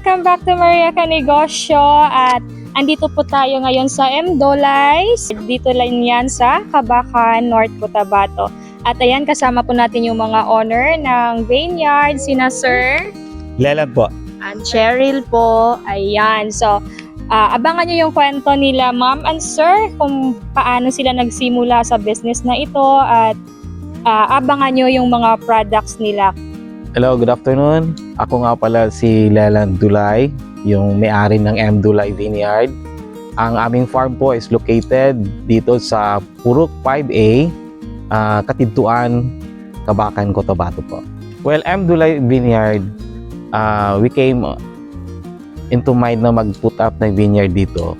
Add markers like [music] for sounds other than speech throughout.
Welcome back to Maria Kanegosyo at andito po tayo ngayon sa M. Dolais. Dito lang yan sa Kabakan, North Cotabato. At ayan, kasama po natin yung mga owner ng vineyard, sina Sir Leland po. and Cheryl po. Ayan, so ah, abangan nyo yung kwento nila ma'am and sir kung paano sila nagsimula sa business na ito at ah, abangan nyo yung mga products nila Hello, good afternoon. Ako nga pala si Leland Dulay, yung may-ari ng M. Dulay Vineyard. Ang aming farm po is located dito sa Purok 5A, ah, Katintuan, Kabakan, Cotabato po. Well, M. Dulay Vineyard, ah, we came into mind na mag-put up ng vineyard dito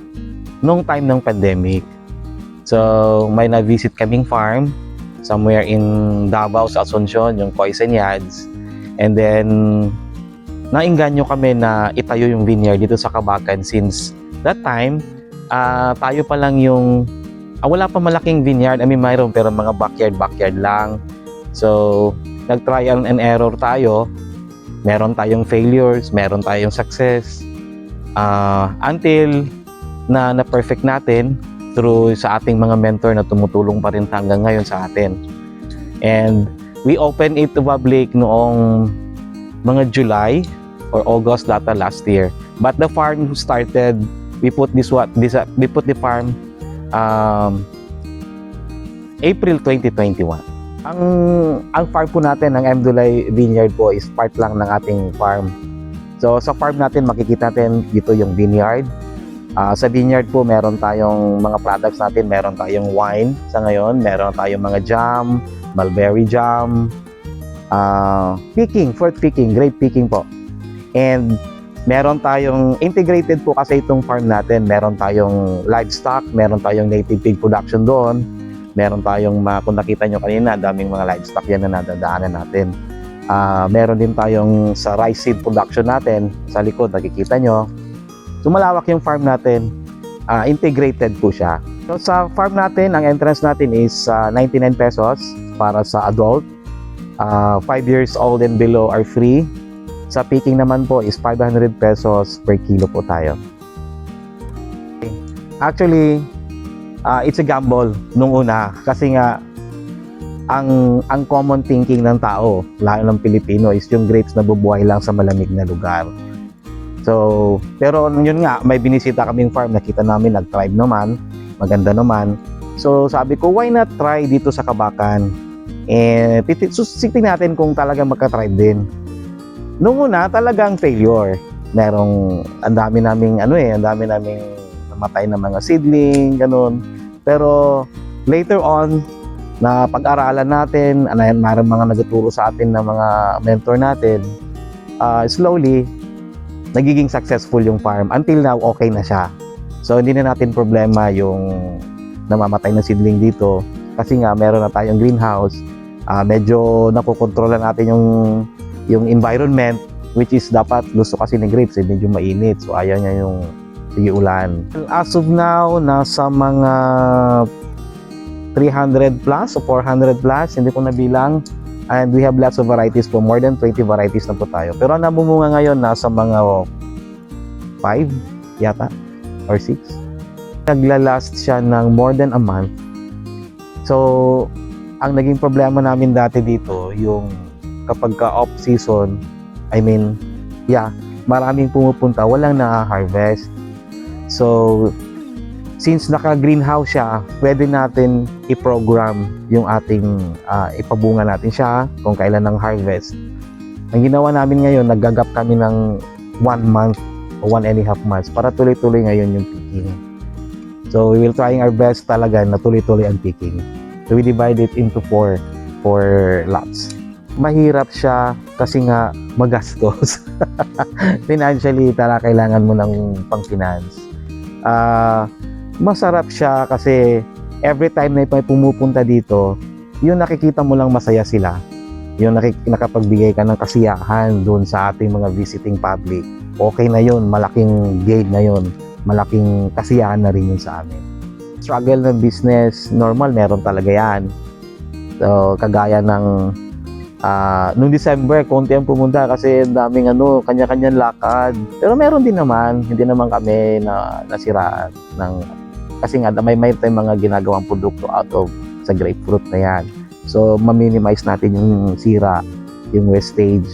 nung time ng pandemic. So, may na-visit kaming farm somewhere in Davao sa Asuncion, yung Poison Yads. And then, nainganyo kami na itayo yung vineyard dito sa Kabakan since that time, ah, tayo pa lang yung, ah, wala pa malaking vineyard. I mean, mayroon pero mga backyard-backyard lang. So, nag-trial and error tayo. Meron tayong failures, meron tayong success. Ah, until na na-perfect natin through sa ating mga mentor na tumutulong pa rin hanggang ngayon sa atin. And we opened it to public noong mga July or August data last year. But the farm started, we put this what this uh, we put the farm um, April 2021. Ang ang farm po natin ng Mdulay Vineyard po is part lang ng ating farm. So sa farm natin makikita natin dito yung vineyard. Ah, sa vineyard po meron tayong mga products natin, meron tayong wine sa ngayon, meron tayong mga jam, mulberry jam, uh, picking, fruit picking, grape picking po. And meron tayong integrated po kasi itong farm natin. Meron tayong livestock, meron tayong native pig production doon. Meron tayong, ma- kung nakita nyo kanina, daming mga livestock yan na nadadaanan natin. Ah, meron din tayong sa rice seed production natin. Sa likod, nakikita nyo. So malawak yung farm natin. Ah, integrated po siya. So sa farm natin, ang entrance natin is ah, 99 pesos para sa adult. 5 years old and below are free. Sa picking naman po is 500 pesos per kilo po tayo. Actually, ah, it's a gamble nung una kasi nga ang ang common thinking ng tao, lalo ng Pilipino, is yung grapes na bubuhay lang sa malamig na lugar. So, pero yun nga, may binisita kaming farm, nakita namin, nag-thrive naman, maganda naman. So, sabi ko, why not try dito sa Kabakan? Eh, susitin natin kung talagang magka-thrive din. Noong una, talagang failure. Merong, ang dami naming, ano eh, ang dami naming namatay na mga seedling, ganun. Pero, later on, na pag-aralan natin, ano yan, mga nagtuturo sa atin ng mga mentor natin, ah, slowly, nagiging successful yung farm. Until now, okay na siya. So, hindi na natin problema yung namamatay na seedling dito. Kasi nga, meron na tayong greenhouse. Ah, medyo nakokontrola natin yung, yung environment, which is dapat gusto kasi ni grapes, eh, medyo mainit. So, ayaw niya yung sige ulan. As of now, nasa mga 300 plus o 400 plus, hindi ko nabilang. And we have lots of varieties po, more than 20 varieties na po tayo. Pero ang namumunga ngayon, nasa mga 5 yata, or 6. Naglalast siya ng more than a month. So, ang naging problema namin dati dito, yung kapag ka off season, I mean, yeah, maraming pumupunta, walang na-harvest. So, since naka-greenhouse siya, pwede natin i-program yung ating, ah, ipabunga natin siya kung kailan ng harvest. Ang ginawa namin ngayon, naggagap kami ng one month o one and a half months para tuloy-tuloy ngayon yung picking. So, we will trying our best talaga na tuloy-tuloy ang picking. So, we divide it into four, four lots. Mahirap siya kasi nga magastos. [laughs] Financially, tala kailangan mo ng pang-finance. Ah, masarap siya kasi every time na may pumupunta dito, yung nakikita mo lang masaya sila. Yung nakik- nakapagbigay ka ng kasiyahan doon sa ating mga visiting public. Okay na yun, malaking gain na yun. Malaking kasiyahan na rin yun sa amin. Struggle ng business, normal, meron talaga yan. So, kagaya ng Ah, noong December, konti ang pumunta kasi ang daming ano, kanya-kanyang lakad. Pero meron din naman, hindi naman kami na nasiraan ng kasi nga may may tayong mga ginagawang produkto out of sa grapefruit na yan. So, ma-minimize natin yung sira, yung wastage.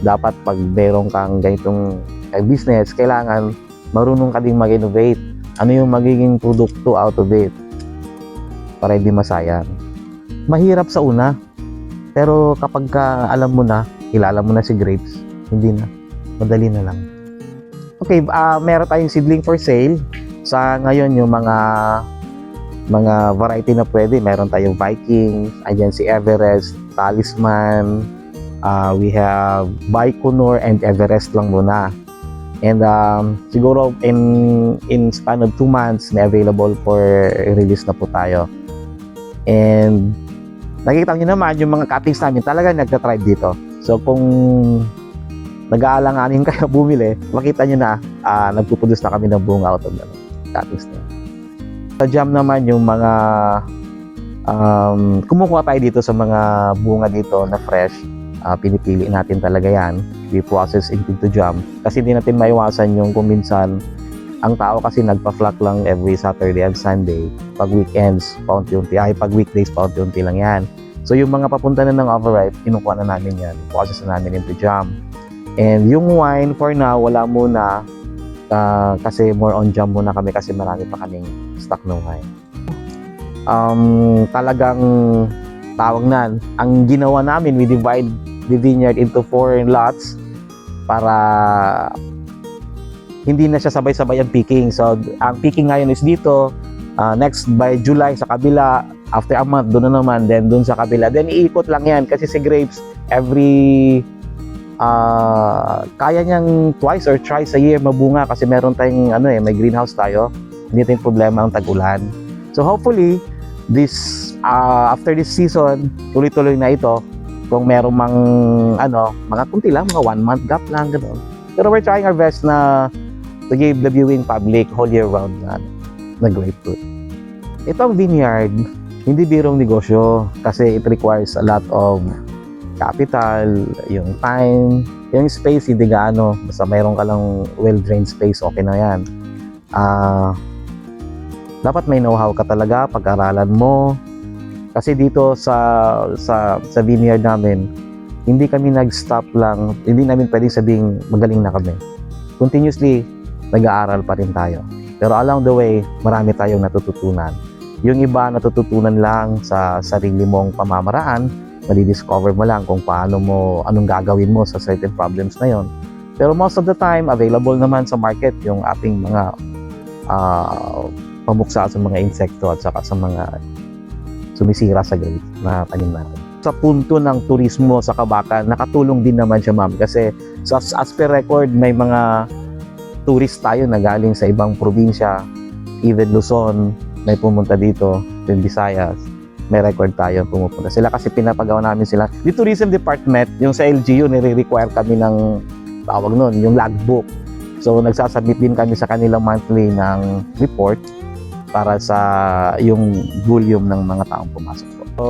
Dapat pag meron kang ganitong eh, business, kailangan marunong ka ding mag-innovate. Ano yung magiging produkto out of it para hindi masayang. Mahirap sa una, pero kapag ka alam mo na, kilala mo na si grapes, hindi na. Madali na lang. Okay, ah meron tayong seedling for sale. Sa ngayon, yung mga mga variety na pwede, meron tayong Vikings, ayan si Everest, Talisman, ah, we have Baikonur and Everest lang muna. And um, siguro in in span of two months, may available for release na po tayo. And nakikita nyo naman yung mga cuttings namin talaga nagka-tribe dito. So kung nag-aalanganin [laughs] kayo bumili, makita nyo na ah, nagpuproduce na kami ng bunga out of ano, na. yun. Sa jam naman yung mga um, kumukuha tayo dito sa mga bunga dito na fresh. Ah, pinipili natin talaga yan. We process into jam. Kasi hindi natin maiwasan yung kung minsan ang tao kasi nagpa-flock lang every Saturday and Sunday. Pag weekends, paunti-unti. Ay, pag weekdays, paunti-unti lang yan. So, yung mga papunta na ng overripe, kinukuha na namin yan. Process na namin into jam. And yung wine, for now, wala muna. Ah, kasi more on jam muna kami kasi marami pa kaming stock ng wine. Um, talagang tawag na, ang ginawa namin, we divide the vineyard into four lots para hindi na siya sabay-sabay ang picking. So, ang picking ngayon is dito, ah, next by July sa kabila, after a month, doon na naman, then doon sa kabila. Then, iikot lang yan kasi si grapes, every, ah, kaya niyang twice or thrice a year mabunga kasi meron tayong, ano eh, may greenhouse tayo. Hindi tayong problema ang tag-ulan. So, hopefully, this, ah, after this season, tuloy-tuloy na ito. Kung meron mang, ano, mga kunti lang, mga one month gap lang, gano'n. Pero we're trying our best na to give the viewing public whole year round na, na grapefruit. Ito ang vineyard, hindi birong negosyo kasi it requires a lot of capital, yung time, yung space, hindi gaano. Basta mayroon ka lang well-drained space, okay na yan. Ah, dapat may know-how ka talaga, pag-aralan mo. Kasi dito sa sa sa vineyard namin, hindi kami nag-stop lang, hindi namin pwedeng sabing magaling na kami. Continuously, nag-aaral pa rin tayo. Pero along the way, marami tayong natututunan. Yung iba natututunan lang sa sarili mong pamamaraan, madidiscover mo lang kung paano mo, anong gagawin mo sa certain problems na yon. Pero most of the time, available naman sa market yung ating mga ah, pamuksa sa mga insekto at saka sa mga sumisira sa grapes na tanim natin. Sa punto ng turismo sa Kabakan, nakatulong din naman siya ma'am kasi sa as per record may mga tourist tayo na galing sa ibang probinsya, even Luzon, may pumunta dito, yung Visayas, may record tayo pumupunta. Sila kasi pinapagawa namin sila. The tourism department, yung sa LGU, nire-require kami ng tawag nun, yung logbook. So, nagsasubmit din kami sa kanilang monthly ng report para sa yung volume ng mga taong pumasok po. So,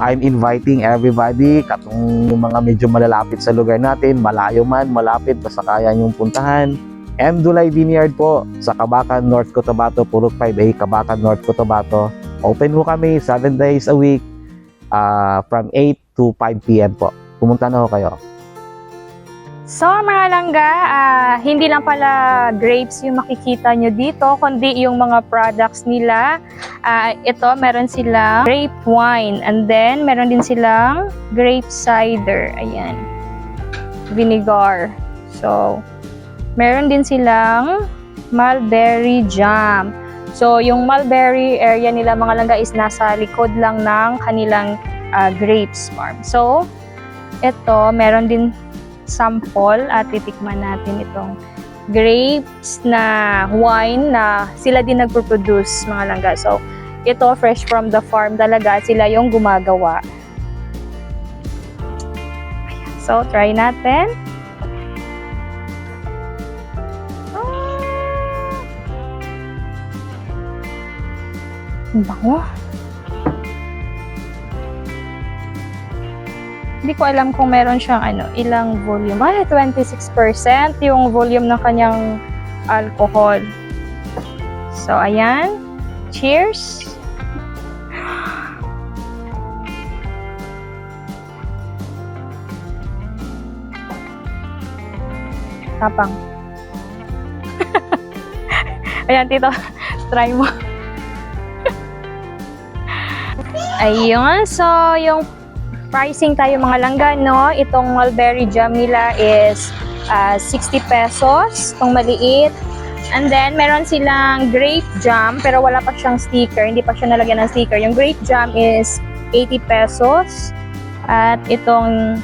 I'm inviting everybody, katong yung mga medyo malalapit sa lugar natin, malayo man, malapit, basta kaya niyong puntahan. M. Dulay Vineyard po sa Kabakan, North Cotabato, Purok 5A, Kabakan, North Cotabato. Open po kami 7 days a week ah, from 8 to 5 p.m. po. Pumunta na ho kayo. So mga langga, ah, hindi lang pala grapes yung makikita nyo dito, kundi yung mga products nila. Ah, ito, meron silang grape wine. And then, meron din silang grape cider. Ayan. Vinegar. So, meron din silang mulberry jam. So, yung mulberry area nila mga langga is nasa likod lang ng kanilang ah, grapes farm. So, ito, meron din sample at titikman natin itong grapes na wine na sila din nagpo-produce mga langga. So, ito fresh from the farm talaga. Sila yung gumagawa. So, try natin. Ang bango. Hindi ko alam kung meron siyang ano, ilang volume. Ay, 26% yung volume ng kanyang alcohol. So, ayan. Cheers! Tapang. [laughs] ayan, tito. [laughs] Try mo. Ayun. So, yung pricing tayo mga langga, no? Itong mulberry jam nila is ah, 60 pesos. Itong maliit. And then, meron silang grape jam, pero wala pa siyang sticker. Hindi pa siya nalagyan ng sticker. Yung grape jam is 80 pesos. At itong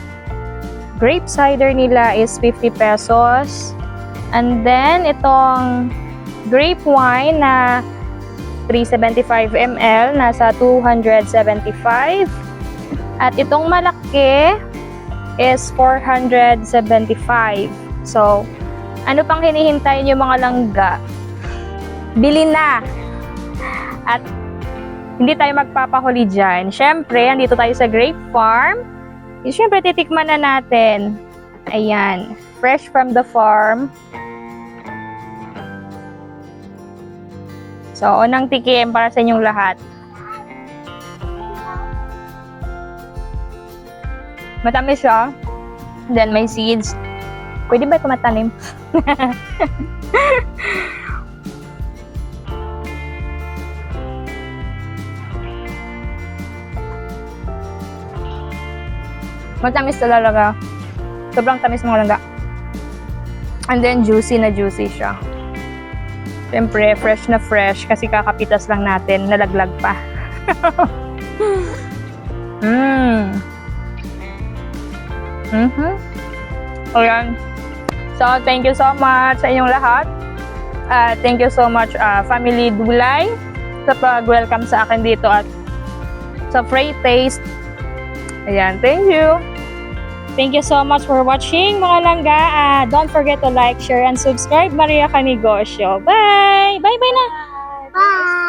grape cider nila is 50 pesos. And then, itong grape wine na 375 ml, nasa 275. At itong malaki is 475. So, ano pang hinihintay niyo mga langga? Bili na! At hindi tayo magpapahuli dyan. Siyempre, andito tayo sa grape farm. Siyempre, titikman na natin. Ayan. Fresh from the farm. So, unang tikim para sa inyong lahat. Matamis siya. Then, may seeds. Pwede ba ito matanim? [laughs] Matamis talaga. Sobrang tamis mga langga. And then, juicy na juicy siya. Siyempre, fresh na fresh kasi kakapitas lang natin, nalaglag pa. Mmm. [laughs] Mhm. Ayan. So, thank you so much sa inyong lahat. Uh, thank you so much, uh, Family Dulay, sa pag-welcome sa akin dito at sa Free Taste. Ayan, thank you. Thank you so much for watching, mga langga. Uh, don't forget to like, share, and subscribe. Maria Canigosyo. Bye! Bye-bye na! Bye.